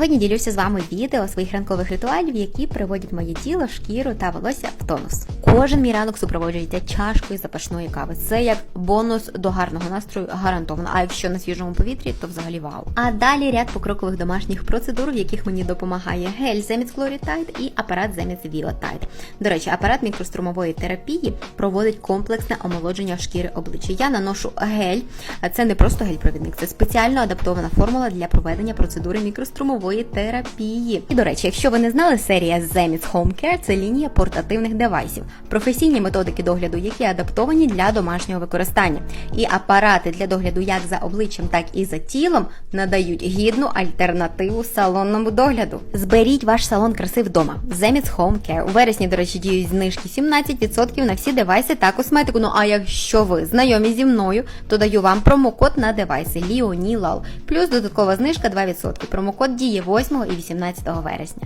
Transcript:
Сьогодні ділюся з вами відео своїх ранкових ритуалів, які приводять моє тіло, шкіру та волосся в тонус. Кожен мій ранок супроводжується чашкою запашної кави. Це як бонус до гарного настрою гарантовано. А якщо на свіжому повітрі, то взагалі вау. А далі ряд покрокових домашніх процедур, в яких мені допомагає гель Zemits Gloritight і апарат Zemits VivaTite. До речі, апарат мікрострумової терапії проводить комплексне омолодження шкіри обличчя. Я наношу гель, це не просто гель-провідник, це спеціально адаптована формула для проведення процедури мікрострумової терапії. І до речі, якщо ви не знали, серія Zemits Home Care – це лінія портативних девайсів, професійні методики догляду, які адаптовані для домашнього використання. І апарати для догляду як за обличчям, так і за тілом надають гідну альтернативу салонному догляду. Зберіть ваш салон краси вдома. Zemits Home Care. У вересні, до речі, діють знижки 17% на всі девайси та косметику. Ну а якщо ви знайомі зі мною, то даю вам промокод на девайси LeoNilal. Плюс додаткова знижка 2%. Промокод діє 8 і 18 вересня.